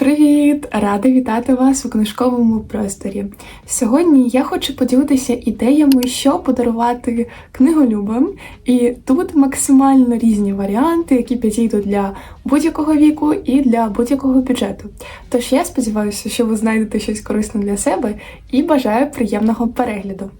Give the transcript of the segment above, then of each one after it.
Привіт! Рада вітати вас у книжковому просторі. Сьогодні я хочу поділитися ідеями, що подарувати книголюбам, і тут максимально різні варіанти, які підійдуть для будь-якого віку і для будь-якого бюджету. Тож я сподіваюся, що ви знайдете щось корисне для себе і бажаю приємного перегляду.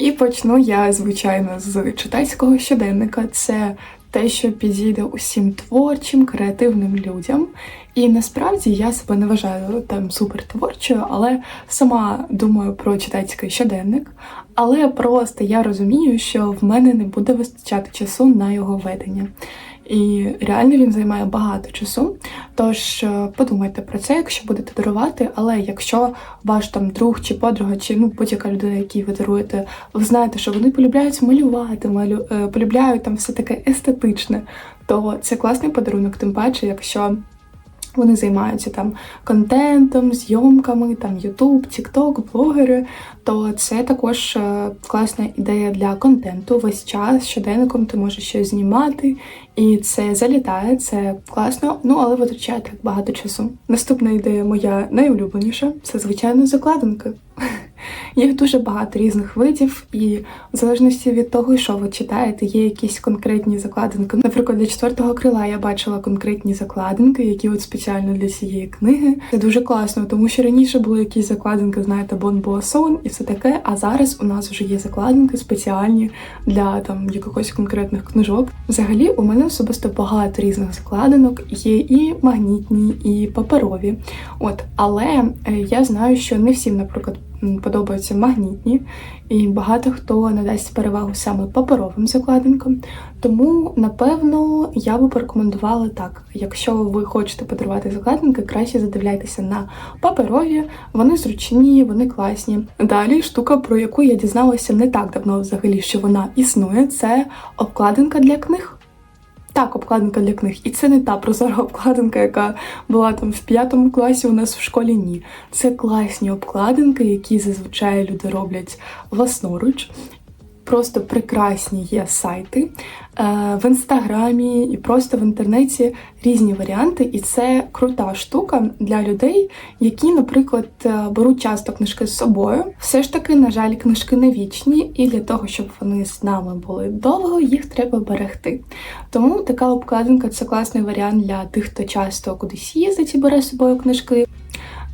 І почну я, звичайно, з читацького щоденника. Це те, що підійде усім творчим, креативним людям. І насправді я себе не вважаю там супертворчою, але сама думаю про читацький щоденник. Але просто я розумію, що в мене не буде вистачати часу на його ведення. І реально він займає багато часу. Тож е, подумайте про це, якщо будете дарувати. Але якщо ваш там друг чи подруга, чи ну будь-яка людина, якій ви даруєте, ви знаєте, що вони полюбляють малювати, малю... е, полюбляють там все таке естетичне, то це класний подарунок, тим паче, якщо. Вони займаються там контентом, зйомками, там Ютуб, Тікток, блогери. То це також е, класна ідея для контенту. Весь час щоденником ти можеш щось знімати, і це залітає, це класно. Ну але витрачає так багато часу. Наступна ідея моя найулюбленіша це звичайно закладинки. Їх дуже багато різних видів, і в залежності від того, що ви читаєте, є якісь конкретні закладинки. Наприклад, для четвертого крила я бачила конкретні закладинки, які от спеціально для цієї книги. Це дуже класно, тому що раніше були якісь закладинки, знаєте, Бон Буасон і все таке. А зараз у нас вже є закладинки спеціальні для там якихось конкретних книжок. Взагалі, у мене особисто багато різних закладинок, є і магнітні, і паперові. От, але е, я знаю, що не всім, наприклад подобаються магнітні, і багато хто надасть перевагу саме паперовим закладинкам. Тому, напевно, я би порекомендувала так: якщо ви хочете подарувати закладинки, краще задивляйтеся на паперові, вони зручні, вони класні. Далі штука, про яку я дізналася не так давно, взагалі, що вона існує, це обкладинка для книг. Так, обкладинка для книг. І це не та прозора обкладинка, яка була там в п'ятому класі у нас в школі. Ні. Це класні обкладинки, які зазвичай люди роблять власноруч просто прекрасні є сайти е, в інстаграмі і просто в інтернеті різні варіанти, і це крута штука для людей, які, наприклад, е, беруть часто книжки з собою. Все ж таки, на жаль, книжки не вічні, і для того, щоб вони з нами були довго, їх треба берегти. Тому така обкладинка це класний варіант для тих, хто часто кудись їздить і бере з собою книжки.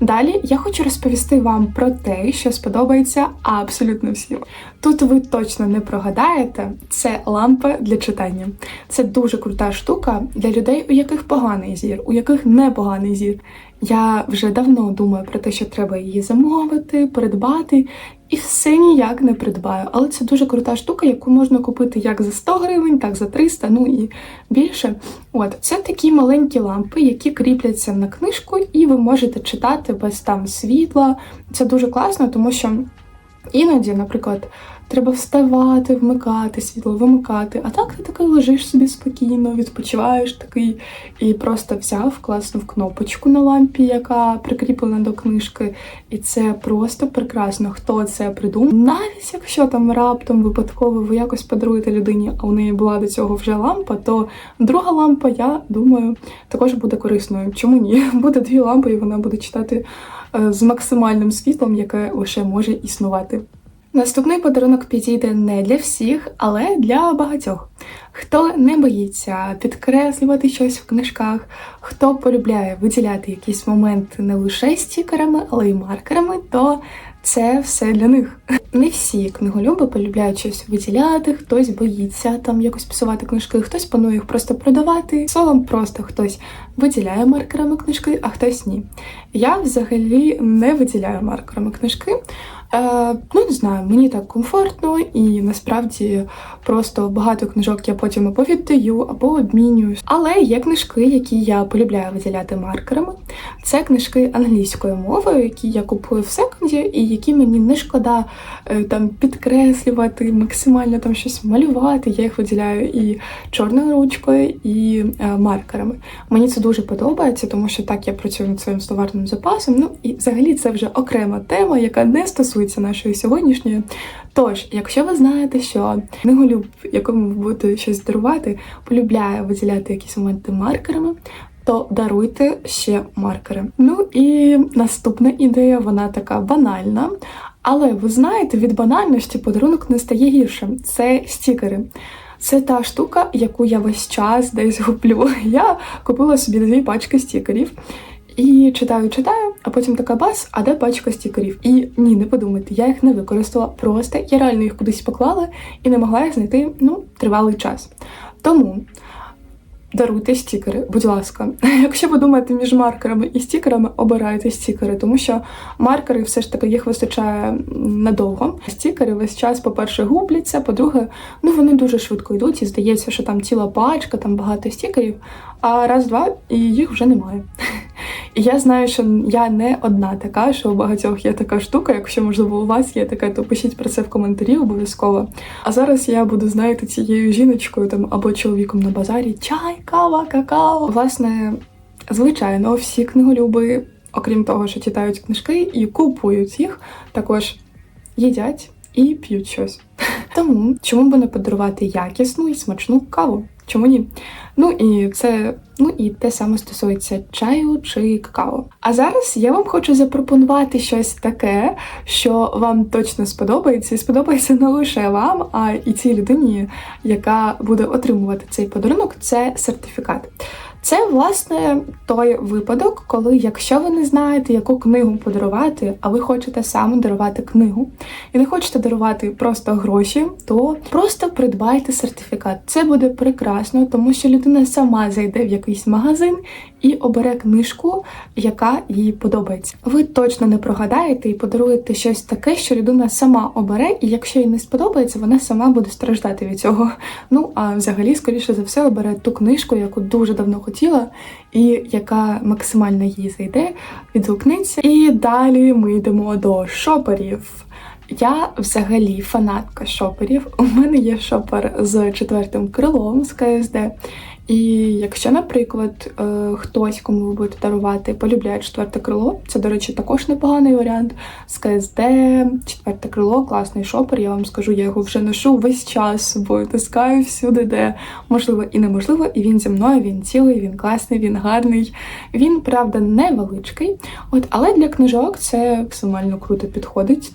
Далі я хочу розповісти вам про те, що сподобається абсолютно всім. Тут ви точно не прогадаєте, це лампа для читання. Це дуже крута штука для людей, у яких поганий зір, у яких непоганий зір. Я вже давно думаю про те, що треба її замовити, придбати, і все ніяк не придбаю. Але це дуже крута штука, яку можна купити як за 100 гривень, так за 300, ну і більше. От, це такі маленькі лампи, які кріпляться на книжку, і ви можете читати без там світла. Це дуже класно, тому що іноді, наприклад, Треба вставати, вмикати світло, вимикати. А так ти такий лежиш собі спокійно, відпочиваєш такий і просто взяв, класнув кнопочку на лампі, яка прикріплена до книжки. І це просто прекрасно. Хто це придумав? Навіть якщо там раптом випадково ви якось подаруєте людині, а у неї була до цього вже лампа, то друга лампа, я думаю, також буде корисною. Чому ні? Буде дві лампи, і вона буде читати е, з максимальним світлом, яке лише може існувати. Наступний подарунок підійде не для всіх, але для багатьох. Хто не боїться підкреслювати щось в книжках, хто полюбляє виділяти якісь моменти не лише стікерами, але й маркерами, то це все для них. Не всі книголюби полюбляють щось виділяти, хтось боїться там якось писувати книжки, хтось планує їх просто продавати. Словом, просто хтось виділяє маркерами книжки, а хтось ні. Я взагалі не виділяю маркерами книжки. Е, Ну, не знаю, мені так комфортно, і насправді просто багато книжок я потім або віддаю, або обмінюю. Але є книжки, які я полюбляю виділяти маркерами. Це книжки англійською мовою, які я купую в секунді, і які мені не шкода е, там підкреслювати, максимально там щось малювати. Я їх виділяю і чорною ручкою, і е, маркерами. Мені це дуже подобається, тому що так я працюю над своїм словарним запасом. Ну і взагалі це вже окрема тема, яка не стосується стосується нашої сьогоднішньої. Тож, якщо ви знаєте, що книголюб, якому ви будете щось дарувати, полюбляє виділяти якісь моменти маркерами, то даруйте ще маркери. Ну і наступна ідея, вона така банальна. Але ви знаєте, від банальності подарунок не стає гіршим. Це стікери. Це та штука, яку я весь час десь гублю. Я купила собі дві пачки стікерів. І читаю, читаю, а потім така бас, а де пачка стікерів? І ні, не подумайте, я їх не використала. Просто я реально їх кудись поклала і не могла їх знайти ну, тривалий час. Тому даруйте стікери, будь ласка. Якщо ви думаєте між маркерами і стікерами, обирайте стікери, тому що маркери все ж таки їх вистачає надовго. Стікери весь час, по-перше, губляться, по-друге, ну вони дуже швидко йдуть, і здається, що там ціла пачка, там багато стікерів, а раз-два і їх вже немає. І я знаю, що я не одна така, що у багатьох є така штука. Якщо можливо у вас є така, то пишіть про це в коментарі обов'язково. А зараз я буду, знаєте, цією жіночкою там або чоловіком на базарі чай, кава, какао. Власне, звичайно, всі книголюби, окрім того, що читають книжки і купують їх, також їдять і п'ють щось. Тому чому би не подарувати якісну і смачну каву? Чому ні? Ну і це ну і те саме стосується чаю чи какао. А зараз я вам хочу запропонувати щось таке, що вам точно сподобається, і сподобається не лише вам, а і цій людині, яка буде отримувати цей подарунок. Це сертифікат. Це, власне, той випадок, коли, якщо ви не знаєте, яку книгу подарувати, а ви хочете саме дарувати книгу, і не хочете дарувати просто гроші, то просто придбайте сертифікат. Це буде прекрасно, тому що людина сама зайде в якийсь магазин і обере книжку, яка їй подобається. Ви точно не прогадаєте і подаруєте щось таке, що людина сама обере, і якщо їй не сподобається, вона сама буде страждати від цього. Ну а взагалі, скоріше за все, обере ту книжку, яку дуже давно хотіла, і яка максимально їй зайде, відгукнеться. І далі ми йдемо до шоперів. Я взагалі фанатка шоперів. У мене є шопер з четвертим крилом з КСД. І якщо, наприклад, е, хтось, кому ви будете дарувати, полюбляє четверте крило, це, до речі, також непоганий варіант. З КСД, четверте крило, класний шопер. Я вам скажу, я його вже ношу весь час з собою, таскаю всюди, де можливо і неможливо. І він зі мною, він цілий, він класний, він гарний. Він, правда, невеличкий. От, але для книжок це максимально круто підходить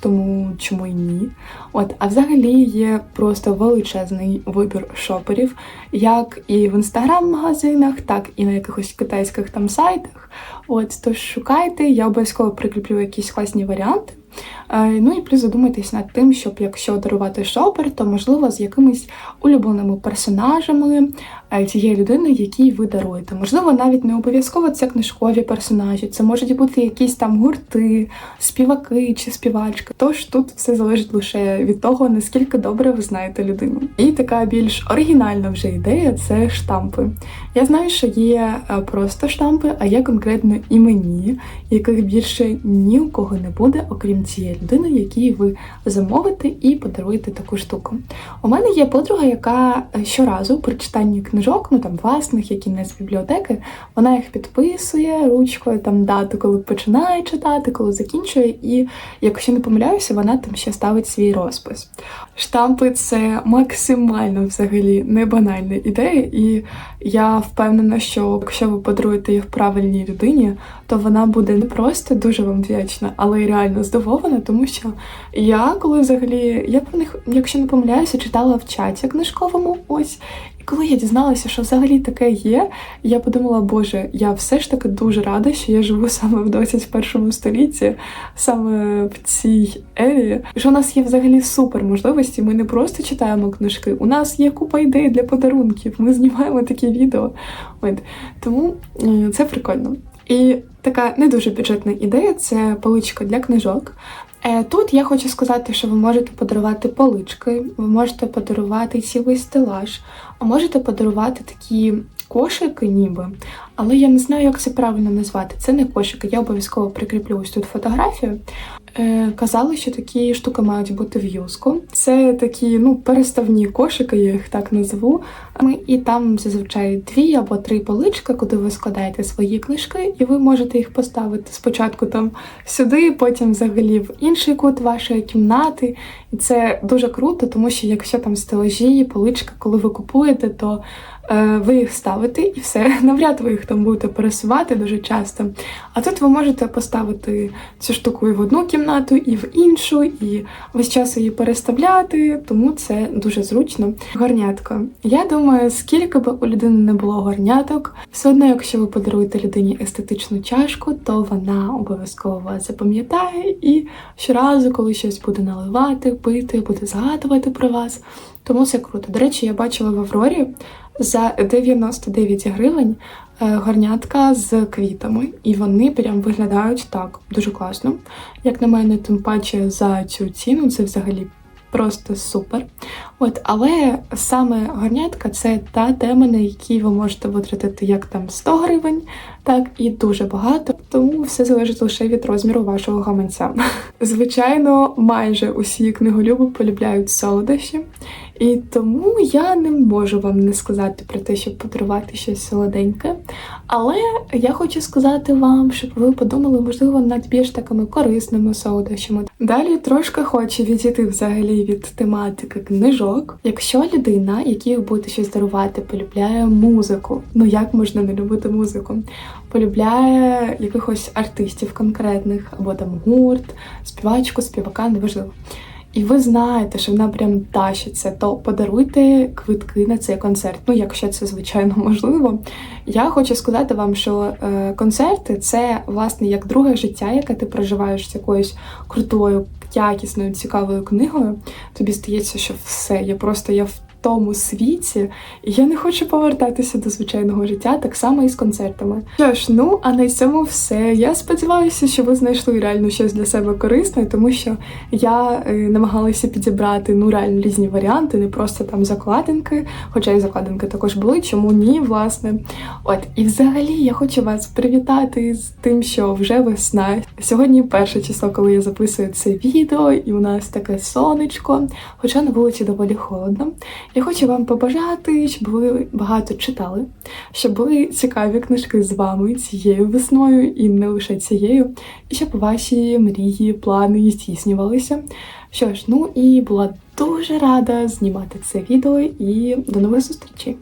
тому чому й ні. От, а взагалі є просто величезний вибір шоперів, як і в інстаграм-магазинах, так і на якихось китайських там сайтах. От, тож шукайте, я обов'язково прикріплю якісь класні варіанти. Е, ну і плюс задумайтесь над тим, щоб якщо дарувати шопер, то можливо з якимись улюбленими персонажами е, цієї людини, якій ви даруєте. Можливо, навіть не обов'язково це книжкові персонажі, це можуть бути якісь там гурти, співаки чи співачки. Тож тут все залежить лише від того, наскільки добре ви знаєте людину. І така більш оригінальна вже ідея це штампи. Я знаю, що є е, просто штампи, а є конкретно імені, яких більше ні у кого не буде, окрім цієї людини, якій ви замовите і подаруєте таку штуку. У мене є подруга, яка е, щоразу при читанні книжок, ну там власних, які не з бібліотеки, вона їх підписує ручкою, там дату, коли починає читати, коли закінчує, і якщо не помиляюся, вона там ще ставить свій розпис. Штампи це максимально взагалі не банальна ідея, і я впевнена, що якщо ви подаруєте їх правильній людині, то вона буде не просто дуже вам вдячна, але й реально здивована, тому що я коли взагалі, я про них, якщо не помиляюся, читала в чаті книжковому ось. Коли я дізналася, що взагалі таке є, я подумала, боже, я все ж таки дуже рада, що я живу саме в 21 столітті, саме в цій ері. Що у нас є взагалі супер можливості. Ми не просто читаємо книжки, у нас є купа ідей для подарунків. Ми знімаємо такі відео. От тому це прикольно. І така не дуже бюджетна ідея це поличка для книжок. Е, тут я хочу сказати, що ви можете подарувати полички, ви можете подарувати цілий стелаж, а можете подарувати такі кошики, ніби. Але я не знаю, як це правильно назвати. Це не кошики. Я обов'язково прикріплю ось тут фотографію. Е, казали, що такі штуки мають бути в юску. Це такі ну переставні кошики, я їх так назву. І там зазвичай дві або три полички, куди ви складаєте свої книжки, і ви можете їх поставити спочатку там сюди, потім взагалі в інший кут вашої кімнати. І це дуже круто, тому що якщо там стелажі, поличка, коли ви купуєте, то е, ви їх ставите і все. Навряд ви їх там будете пересувати дуже часто. А тут ви можете поставити цю штуку і в одну кімнату, і в іншу, і весь час її переставляти, тому це дуже зручно. Горнятко. Я думаю, скільки би у людини не було горняток, все одно, якщо ви подаруєте людині естетичну чашку, то вона обов'язково вас запам'ятає і щоразу, коли щось буде наливати, пити, буде згадувати про вас. Тому це круто. До речі, я бачила в Аврорі за 99 гривень е, горнятка з квітами, і вони прям виглядають так дуже класно. Як на мене, тим паче за цю ціну це взагалі просто супер. От, але саме горнятка це та тема, на якій ви можете витратити як там 100 гривень, так і дуже багато. Тому все залежить лише від розміру вашого гаманця. Звичайно, майже усі книголюби полюбляють солодощі. І тому я не можу вам не сказати про те, щоб подарувати щось солоденьке. Але я хочу сказати вам, щоб ви подумали, можливо, над більш такими корисними солодощами. Далі трошки хочу відійти взагалі від тематики книжок. Якщо людина, якій ви будете щось дарувати, полюбляє музику, ну як можна не любити музику? Полюбляє якихось артистів конкретних, або там гурт, співачку, співака, неважливо і ви знаєте, що вона прям тащиться, то подаруйте квитки на цей концерт. Ну, якщо це звичайно можливо. Я хочу сказати вам, що е, концерти це власне як друге життя, яке ти проживаєш з якоюсь крутою, якісною, цікавою книгою. Тобі здається, що все, я просто я в тому світі, і я не хочу повертатися до звичайного життя, так само і з концертами. Що ж, ну а на цьому все. Я сподіваюся, що ви знайшли реально щось для себе корисне, тому що я е, намагалася підібрати ну реально різні варіанти, не просто там закладинки, хоча і закладинки також були. Чому ні, власне? От і взагалі я хочу вас привітати з тим, що вже весна. Сьогодні перше число, коли я записую це відео, і у нас таке сонечко, хоча на вулиці доволі холодно. Я хочу вам побажати, щоб ви багато читали, щоб були цікаві книжки з вами цією весною і не лише цією, і щоб ваші мрії, плани здійснювалися. Що ж, ну і була дуже рада знімати це відео і до нових зустрічей!